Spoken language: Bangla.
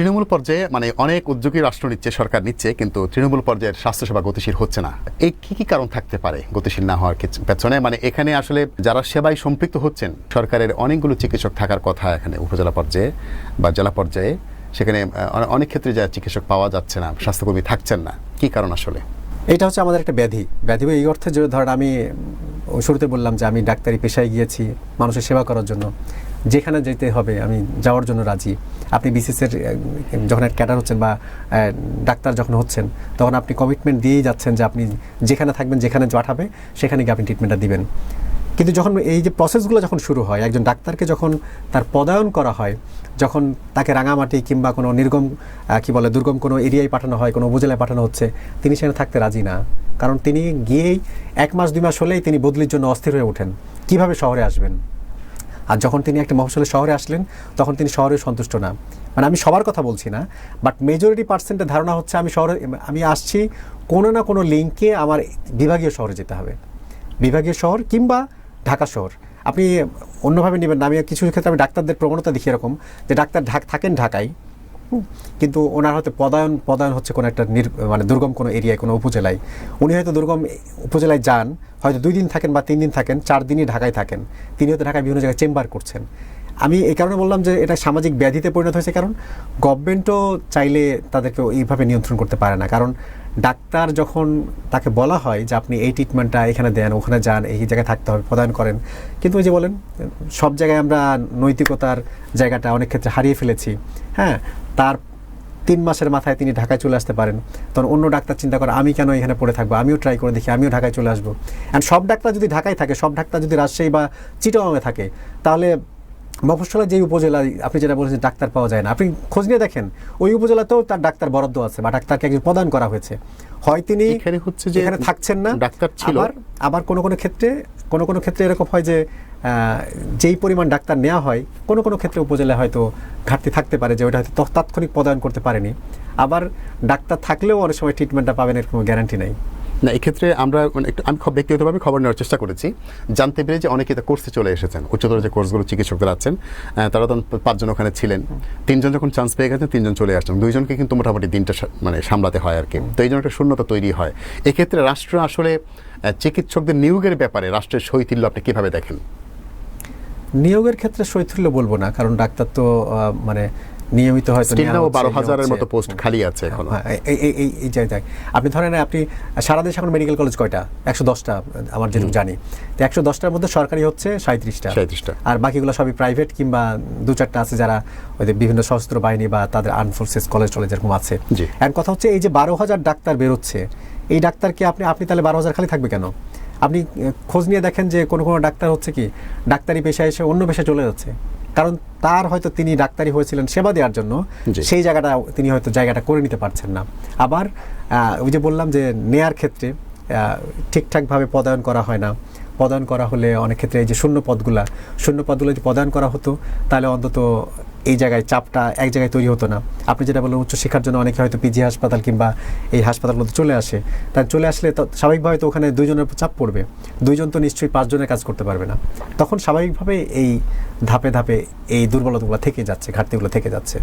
তৃণমূল পর্যায়ে মানে অনেক উদ্যোগী রাষ্ট্র নিচ্ছে, সরকার নিচ্ছে, কিন্তু তৃণমূল পর্যায়ের স্বাস্থ্যসেবা গতিশীল হচ্ছে না। এই কি কি কারণ থাকতে পারে গতিশীল না হওয়ার পেছনে? মানে এখানে আসলে যারা সেবায় সম্পৃক্ত হচ্ছেন, সরকারের অনেকগুলো চিকিৎসক থাকার কথা এখানে উপজেলা পর্যায়ে বা জেলা পর্যায়ে, সেখানে অনেক ক্ষেত্রে যা চিকিৎসক পাওয়া যাচ্ছে না, স্বাস্থ্যকর্মী থাকছেন না। কি কারণ আসলে? এটা হচ্ছে আমাদের একটা ব্যাধি। ব্যাধি এই অর্থে যে ধরেন আমি শুরুতে বললাম যে আমি ডাক্তারি পেশায় গিয়েছি মানুষের সেবা করার জন্য। যেখানে যেতে হবে, আমি যাওয়ার জন্য রাজি। আপনি বিসিসের যখন এক ক্যাডার হচ্ছেন বা ডাক্তার যখন হচ্ছেন, তখন আপনি কমিটমেন্ট দিয়েই যাচ্ছেন যে আপনি যেখানে থাকবেন, যেখানে পাঠাবে সেখানে গিয়ে আপনি ট্রিটমেন্টটা দিবেন। কিন্তু যখন এই যে প্রসেসগুলো যখন শুরু হয়, একজন ডাক্তারকে যখন তার পদায়ন করা হয়, যখন তাকে রাঙামাটি কিংবা কোনো নির্গম কি বলে, দুর্গম কোনো এরিয়ায় পাঠানো হয়, কোনো উপজেলায় পাঠানো হচ্ছে, তিনি সেখানে থাকতে রাজি না। কারণ তিনি গিয়েই এক মাস, দুই মাস হলেই তিনি বদলির জন্য অস্থির হয়ে ওঠেন। কীভাবে শহরে আসবেন? আর যখন তিনি একটা মফসলের শহরে আসলেন, তখন তিনি শহরে সন্তুষ্ট না। মানে আমি সবার কথা বলছি না বাট মেজরিটি পার্সেন্টের ধারণা হচ্ছে আমি শহরে, আমি আসছি কোনো না কোনো লিঙ্কে আমার বিভাগীয় শহরে যেতে হবে। বিভাগীয় শহর কিংবা ঢাকা শহর। আপনি অন্যভাবে নেবেন না। আমি কিছু ক্ষেত্রে আমি ডাক্তারদের প্রবণতা দেখি এরকম যে ডাক্তার ঢাক থাকেন ঢাকায়, কিন্তু ওনার হয়তো পদায়ন পদায়ন হচ্ছে কোনো একটা মানে দুর্গম কোনো এরিয়ায়, কোনো উপজেলায়। উনি হয়তো দুর্গম উপজেলায় যান, হয়তো দুই দিন থাকেন বা তিন দিন থাকেন, চার দিনই ঢাকায় থাকেন। তিনি হয়তো ঢাকায় বিভিন্ন জায়গায় চেম্বার করছেন। আমি এই কারণে বললাম যে এটা সামাজিক ব্যাধিতে পরিণত হয়েছে, কারণ গভর্নমেন্টও চাইলে তাদেরকে এইভাবে নিয়ন্ত্রণ করতে পারে না। কারণ ডাক্তার যখন তাকে বলা হয় যে আপনি এই ট্রিটমেন্টটা এখানে দেন, ওখানে যান, এই জায়গায় থাকতে হবে, প্রদান করেন, কিন্তু ওই যে বলেন, সব জায়গায় আমরা নৈতিকতার জায়গাটা অনেক ক্ষেত্রে হারিয়ে ফেলেছি। হ্যাঁ তার তিন মাসের মাথায় তিনি ঢাকায় চলে আসতে পারেন। তখন অন্য ডাক্তার চিন্তা করে, আমি কেন এখানে পড়ে থাকব? আমিও ট্রাই করে দেখি, আমিও ঢাকায় চলে আসব। অ্যান্ড সব ডাক্তার যদি ঢাকায় থাকে, সব ডাক্তার যদি রাজশাহী বা চিটাগাংয়ে থাকে, তাহলে মফস্বলের যে উপজেলায় আপনি যেটা বলেছেন ডাক্তার পাওয়া যায় না আপনি খোঁজ নিয়ে দেখেন ওই উপজেলাতেও তার ডাক্তার বরাদ্দ আছে বা ডাক্তারকে একজন প্রদান করা হয়েছে। হয় তিনি এখানে হচ্ছে যে এখানে থাকছেন না ডাক্তার ছিল। আবার আবার কোনো কোনো ক্ষেত্রে কোনো কোনো ক্ষেত্রে এরকম হয় যে যেই পরিমাণ ডাক্তার নেওয়া হয় কোনো কোনো ক্ষেত্রে উপজেলায় হয়তো ঘাটতি থাকতে পারে যে ওটা হয়তো তাৎক্ষণিক প্রদান করতে পারেনি। আবার ডাক্তার থাকলেও অনেক সময় ট্রিটমেন্টটা পাবেন এর কোনো গ্যারান্টি নেই। না, এক্ষেত্রে আমরা মানে একটু, আমি ব্যক্তিগতভাবে খবর নেওয়ার চেষ্টা করেছি। জানতে পেরে যে অনেকে তো কোর্সে চলে এসেছেন। উচ্চতর যে কোর্সগুলো চিকিৎসকরা আছেন তারা তখন পাঁচজন ওখানে ছিলেন। তিনজন যখন চান্স পেয়ে গেছেন, তিনজন চলে আসছেন। দুইজনকে কিন্তু মোটামুটি দিনটা মানে সামলাতে হয় আর কি। তো এই জন্য একটা শূন্যতা তৈরি হয়। এক্ষেত্রে রাষ্ট্র আসলে চিকিৎসকদের নিয়োগের ব্যাপারে রাষ্ট্রের শৈথিল্য আপনি কীভাবে দেখেন? নিয়োগের ক্ষেত্রে শৈথিল্য বলব না, কারণ ডাক্তার তো মানে নিয়মিত হয়তো বারো হাজারের মতো পোস্ট খালি আছে এখনও। হ্যাঁ, এই জায়গায়। আপনি ধরেন আপনি সারা দেশে এখন মেডিকেল কলেজ কয়টা? একশো দশটা আমার যেটুকু জানি। তো একশো দশটার মধ্যে সরকারি হচ্ছে সাঁত্রিশটা 37টা। আর বাকিগুলো সবই প্রাইভেট কিংবা দু চারটা আছে যারা ওই বিভিন্ন সশস্ত্র বাহিনী বা তাদের আর্ম ফোর্সেস কলেজ টলেজ এরকম আছে। এখন কথা হচ্ছে এই যে বারো হাজার ডাক্তার বেরোচ্ছে এই ডাক্তারকে আপনি আপনি তাহলে বারো হাজার খালি থাকবে কেন? আপনি খোঁজ নিয়ে দেখেন যে কোনো কোনো ডাক্তার হচ্ছে কি ডাক্তারি পেশায় এসে অন্য পেশায় চলে যাচ্ছে। কারণ তার হয়তো তিনি ডাক্তারি হয়েছিলেন সেবা দেওয়ার জন্য। সেই জায়গাটা তিনি হয়তো জায়গাটা করে নিতে পারছেন না আবার ওই যে বললাম যে নেয়ার ক্ষেত্রে ঠিকঠাকভাবে পদায়ন করা হয় না পদায়ন করা হলে অনেক ক্ষেত্রে এই যে শূন্য পদগুলা শূন্য পদগুলো যদি পদায়ন করা হতো তাহলে অন্তত এই জায়গায় চাপটা এক জায়গায় তৈরি হতো না। আপনি যেটা বললেন উচ্চশিক্ষার জন্য অনেকে হয়তো পিজি হাসপাতাল কিংবা এই হাসপাতালগুলোতে চলে আসে। তার চলে আসলে তো স্বাভাবিকভাবে তো ওখানে দুইজনের চাপ পড়বে। দুইজন তো নিশ্চয়ই পাঁচজনের কাজ করতে পারবে না। তখন স্বাভাবিকভাবে এই ধাপে ধাপে এই দুর্বলতাগুলো থেকে যাচ্ছে, ঘাটতিগুলো থেকে যাচ্ছে।